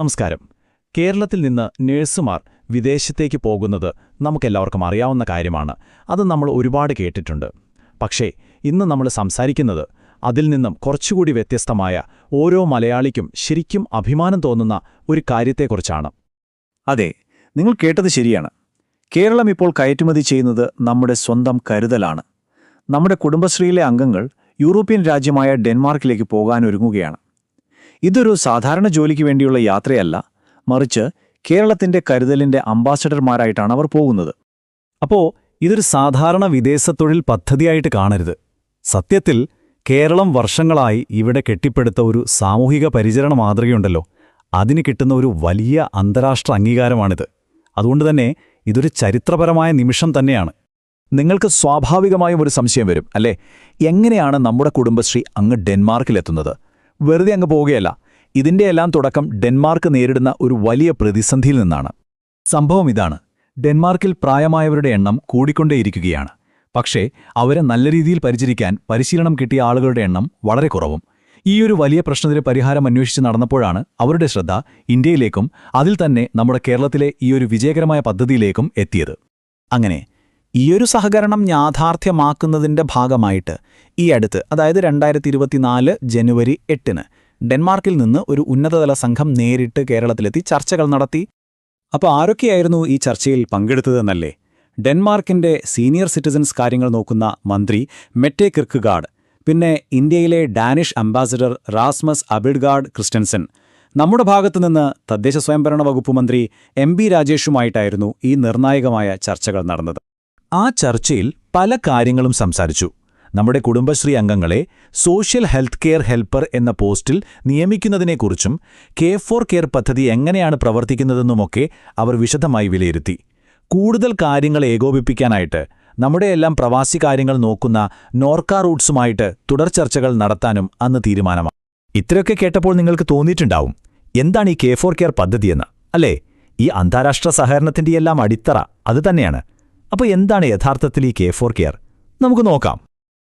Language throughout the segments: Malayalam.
നമസ്കാരം. കേരളത്തിൽ നിന്ന് നേഴ്സുമാർ വിദേശത്തേക്ക് പോകുന്നത് നമുക്കെല്ലാവർക്കും അറിയാവുന്ന കാര്യമാണ്. അത് നമ്മൾ ഒരുപാട് കേട്ടിട്ടുണ്ട്. പക്ഷേ ഇന്ന് നമ്മൾ സംസാരിക്കുന്നത് അതിൽ നിന്നും കുറച്ചുകൂടി വ്യത്യസ്തമായ ഓരോ മലയാളിക്കും ശരിക്കും അഭിമാനം തോന്നുന്ന ഒരു കാര്യത്തെക്കുറിച്ചാണ്. അതെ നിങ്ങൾ കേട്ടത് ശരിയാണ്. കേരളം ഇപ്പോൾ കയറ്റുമതി ചെയ്യുന്നത് നമ്മുടെ സ്വന്തം കരുതലാണ്. നമ്മുടെ കുടുംബശ്രീയിലെ അംഗങ്ങൾ യൂറോപ്യൻ രാജ്യമായ ഡെൻമാർക്കിലേക്ക് പോകാനൊരുങ്ങുകയാണ്. ഇതൊരു സാധാരണ ജോലിക്ക് വേണ്ടിയുള്ള യാത്രയല്ല മറിച്ച് കേരളത്തിന്റെ കരുതലിന്റെ അംബാസഡർമാരായിട്ടാണ് അവർ പോകുന്നത്. അപ്പോൾ ഇതൊരു സാധാരണ വിദേശ തൊഴിൽ പദ്ധതിയായിട്ട് കാണരുത്. സത്യത്തിൽ കേരളം വർഷങ്ങളായി ഇവിടെ കെട്ടിപ്പടുത്ത ഒരു സാമൂഹിക പരിചരണ മാതൃകയുണ്ടല്ലോ. അതിന് കിട്ടുന്ന ഒരു വലിയ അന്താരാഷ്ട്ര അംഗീകാരമാണിത്. അതുകൊണ്ട് തന്നെ ഇതൊരു ചരിത്രപരമായ നിമിഷം തന്നെയാണ്. നിങ്ങൾക്ക് സ്വാഭാവികമായും ഒരു സംശയം വരും അല്ലേ? എങ്ങനെയാണ് നമ്മുടെ കുടുംബശ്രീ അങ്ങ് ഡെൻമാർക്കിലെത്തുന്നത്? വെറുതെ അങ്ങ് പോവുകയല്ല. എല്ലാം തുടക്കം ഡെൻമാർക്ക് നേരിടുന്ന ഒരു വലിയ പ്രതിസന്ധിയിൽ നിന്നാണ്. സംഭവം ഇതാണ്. ഡെൻമാർക്കിൽ പ്രായമായവരുടെ എണ്ണം കൂടിക്കൊണ്ടേയിരിക്കുകയാണ്. പക്ഷേ അവരെ നല്ല രീതിയിൽ പരിചരിക്കാൻ പരിശീലനം കിട്ടിയ ആളുകളുടെ എണ്ണം വളരെ കുറവും. ഈയൊരു വലിയ പ്രശ്നത്തിന് പരിഹാരം അന്വേഷിച്ച് നടന്നപ്പോഴാണ് അവരുടെ ശ്രദ്ധ ഇന്ത്യയിലേക്കും അതിൽ തന്നെ നമ്മുടെ കേരളത്തിലെ ഈയൊരു വിജയകരമായ പദ്ധതിയിലേക്കും എത്തിയത്. അങ്ങനെ ഈയൊരു സഹകരണം യാഥാർത്ഥ്യമാക്കുന്നതിന്റെ ഭാഗമായിട്ട് ഈ അടുത്ത് അതായത് രണ്ടായിരത്തി ഇരുപത്തിനാല് ജനുവരി എട്ടിന് ഡെൻമാർക്കിൽ നിന്ന് ഒരു ഉന്നതതല സംഘം നേരിട്ട് കേരളത്തിലെത്തി ചർച്ചകൾ നടത്തി. അപ്പോൾ ആരൊക്കെയായിരുന്നു ഈ ചർച്ചയിൽ പങ്കെടുത്തതെന്നല്ലേ? ഡെൻമാർക്കിന്റെ സീനിയർ സിറ്റിസൻസ് കാര്യങ്ങൾ നോക്കുന്ന മന്ത്രി മെറ്റെ കിർക്കുഗാഡ് പിന്നെ ഇന്ത്യയിലെ Danish ambassador Rasmus Abildgaard Kristensen നമ്മുടെ ഭാഗത്തുനിന്ന് തദ്ദേശ സ്വയംഭരണ വകുപ്പ് മന്ത്രി എം ബി രാജേഷുമായിട്ടായിരുന്നു ഈ നിർണായകമായ ചർച്ചകൾ നടന്നത്. ആ ചർച്ചയിൽ പല കാര്യങ്ങളും സംസാരിച്ചു. നമ്മുടെ കുടുംബശ്രീ അംഗങ്ങളെ സോഷ്യൽ ഹെൽത്ത് കെയർ ഹെൽപ്പർ എന്ന പോസ്റ്റിൽ നിയമിക്കുന്നതിനെക്കുറിച്ചും കെ ഫോർ കെയർ പദ്ധതി എങ്ങനെയാണ് പ്രവർത്തിക്കുന്നതെന്നുമൊക്കെ അവർ വിശദമായി വിലയിരുത്തി. കൂടുതൽ കാര്യങ്ങൾ ഏകോപിപ്പിക്കാനായിട്ട് നമ്മുടെയെല്ലാം പ്രവാസി കാര്യങ്ങൾ നോക്കുന്ന നോർക്ക റൂട്ട്സുമായിട്ട് തുടർ ചർച്ചകൾ നടത്താനും അന്ന് തീരുമാനമാണ് ഇത്രയൊക്കെ കേട്ടപ്പോൾ നിങ്ങൾക്ക് തോന്നിയിട്ടുണ്ടാവും എന്താണ് ഈ കെ ഫോർ കെയർ പദ്ധതിയെന്ന്? അല്ലേ? ഈ അന്താരാഷ്ട്ര സഹകരണത്തിന്റെയെല്ലാം അടിത്തറ അത് തന്നെയാണ്. അപ്പോൾ എന്താണ് യഥാർത്ഥത്തിൽ ഈ കെ ഫോർ കെയർ നമുക്ക് നോക്കാം.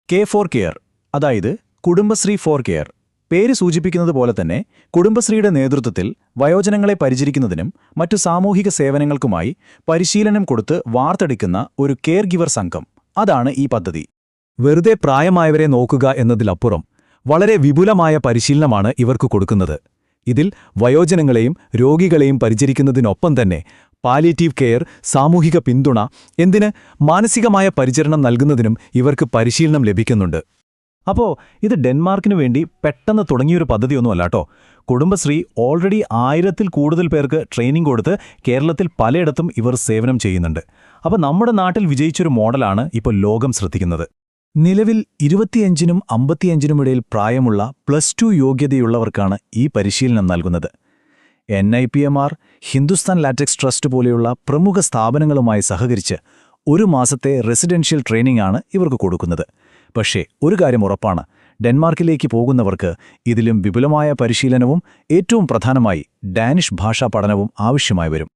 കെ ഫോർ കെയർ അതായത് കുടുംബശ്രീ ഫോർ കെയർ പേര് സൂചിപ്പിക്കുന്നത് പോലെ തന്നെ കുടുംബശ്രീയുടെ നേതൃത്വത്തിൽ വയോജനങ്ങളെ പരിചരിക്കുന്നതിനും മറ്റു സാമൂഹിക സേവനങ്ങൾക്കുമായി പരിശീലനം കൊടുത്ത് വാർത്തെടുക്കുന്ന ഒരു കെയർ ഗിവർ സംഘം. അതാണ് ഈ പദ്ധതി. വെറുതെ പ്രായമായവരെ നോക്കുക എന്നതിലപ്പുറം വളരെ വിപുലമായ പരിശീലനമാണ് ഇവർക്ക് കൊടുക്കുന്നത്. ഇതിൽ വയോജനങ്ങളെയും രോഗികളെയും പരിചരിക്കുന്നതിനൊപ്പം തന്നെ പാലിയേറ്റീവ് കെയർ സാമൂഹിക പിന്തുണ എന്തിന് മാനസികമായ പരിചരണം നൽകുന്നതിനും ഇവർക്ക് പരിശീലനം ലഭിക്കുന്നുണ്ട്. അപ്പോൾ ഇത് ഡെൻമാർക്കിനു വേണ്ടി പെട്ടെന്ന് തുടങ്ങിയൊരു പദ്ധതിയൊന്നുമല്ലാട്ടോ കുടുംബശ്രീ ഓൾറെഡി ആയിരത്തിൽ കൂടുതൽ പേർക്ക് ട്രെയിനിങ് കൊടുത്ത് കേരളത്തിൽ പലയിടത്തും ഇവർ സേവനം ചെയ്യുന്നുണ്ട്. അപ്പോൾ നമ്മുടെ നാട്ടിൽ വിജയിച്ചൊരു മോഡലാണ് ഇപ്പോൾ ലോകം ശ്രദ്ധിക്കുന്നത്. നിലവിൽ ഇരുപത്തിയഞ്ചിനും അമ്പത്തിയഞ്ചിനും ഇടയിൽ പ്രായമുള്ള പ്ലസ് ടു യോഗ്യതയുള്ളവർക്കാണ് ഈ പരിശീലനം നൽകുന്നത്. N I P M R Hindustan latex trust പോലെയുള്ള പ്രമുഖ സ്ഥാപനങ്ങളുമായി സഹകരിച്ച് ഒരു മാസത്തെ റെസിഡൻഷ്യൽ ട്രെയിനിംഗ് ആണ് ഇവർക്ക് കൊടുക്കുന്നത്. പക്ഷേ ഒരു കാര്യം ഉറപ്പാണ്. ഡെൻമാർക്കിലേക്ക് പോകുന്നവർക്ക് ഇതിലും വിപുലമായ പരിശീലനവും ഏറ്റവും പ്രധാനമായി ഡാനിഷ് ഭാഷാ പഠനവും ആവശ്യമായി വരും.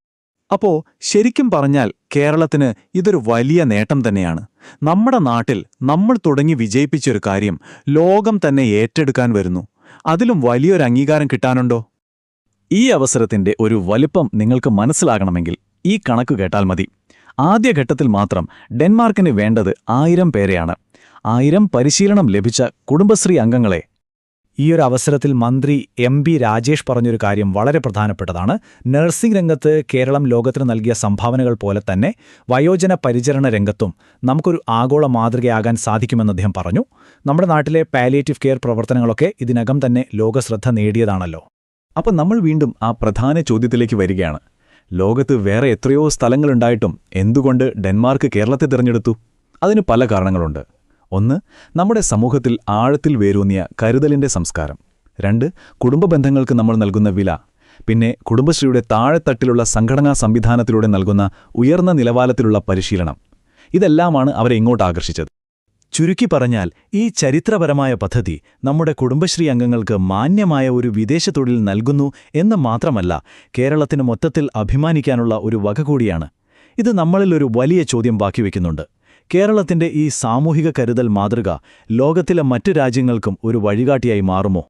അപ്പോൾ ശരിക്കും പറഞ്ഞാൽ കേരളത്തിന് ഇതൊരു വലിയ നേട്ടം തന്നെയാണ്. നമ്മുടെ നാട്ടിൽ നമ്മൾ തുടങ്ങി വിജയിപ്പിച്ചൊരു കാര്യം ലോകം തന്നെ ഏറ്റെടുക്കാൻ വരുന്നു. അതിലും വലിയൊരു അംഗീകാരം കിട്ടാനുണ്ടോ? ഈ അവസരത്തിന്റെ ഒരു വലിപ്പം നിങ്ങൾക്ക് മനസ്സിലാകണമെങ്കിൽ ഈ കണക്ക് കേട്ടാൽ മതി. ആദ്യഘട്ടത്തിൽ മാത്രം ഡെൻമാർക്കിന് വേണ്ടത് ആയിരം പേരെയാണ്. ആയിരം പരിശീലനം ലഭിച്ച കുടുംബശ്രീ അംഗങ്ങളെ. ഈ ഒരു അവസരത്തിൽ മന്ത്രി എം ബി രാജേഷ് പറഞ്ഞൊരു കാര്യം വളരെ പ്രധാനപ്പെട്ടതാണ്. നഴ്സിംഗ് രംഗത്ത് കേരളം ലോകത്തിന് നൽകിയ സംഭാവനകൾ പോലെ തന്നെ വയോജന പരിചരണ രംഗത്തും നമുക്കൊരു ആഗോള മാതൃകയാകാൻ സാധിക്കുമെന്ന് അദ്ദേഹം പറഞ്ഞു. നമ്മുടെ നാട്ടിലെ പാലിയേറ്റീവ് കെയർ പ്രവർത്തനങ്ങളൊക്കെ ഇതിനകം തന്നെ ലോകശ്രദ്ധ നേടിയതാണല്ലോ. അപ്പം നമ്മൾ വീണ്ടും ആ പ്രധാന ചോദ്യത്തിലേക്ക് വരികയാണ്. ലോകത്ത് വേറെ എത്രയോ സ്ഥലങ്ങളുണ്ടായിട്ടും എന്തുകൊണ്ട് ഡെൻമാർക്ക് കേരളത്തെ തിരഞ്ഞെടുത്തു? അതിന് പല കാരണങ്ങളുണ്ട്. ഒന്ന് നമ്മുടെ സമൂഹത്തിൽ ആഴത്തിൽ വേരൂന്നിയ കരുതലിന്റെ സംസ്കാരം. രണ്ട് കുടുംബ ബന്ധങ്ങൾക്ക് നമ്മൾ നൽകുന്ന വില. പിന്നെ കുടുംബശ്രീയുടെ താഴെത്തട്ടിലുള്ള സംഘടനാ സംവിധാനത്തിലൂടെ നൽകുന്ന ഉയർന്ന നിലവാരത്തിലുള്ള പരിശീലനം. ഇതെല്ലാമാണ് അവരെ ഇങ്ങോട്ട് ആകർഷിച്ചത്. ചുരുക്കി പറഞ്ഞാൽ ഈ ചരിത്രപരമായ പദ്ധതി നമ്മുടെ കുടുംബശ്രീ അംഗങ്ങൾക്ക് മാന്യമായ ഒരു വിദേശ തൊഴിൽ നൽകുന്നു എന്ന് മാത്രമല്ല കേരളത്തിന് മൊത്തത്തിൽ അഭിമാനിക്കാനുള്ള ഒരു വക കൂടിയാണ്. ഇത് നമ്മളിലൊരു വലിയ ചോദ്യം ബാക്കിവെക്കുന്നുണ്ട് കേരളത്തിന്റെ ഈ സാമൂഹിക കരുതൽ മാതൃക ലോകത്തിലെ മറ്റു രാജ്യങ്ങൾക്കും ഒരു വഴികാട്ടിയായി മാറുമോ?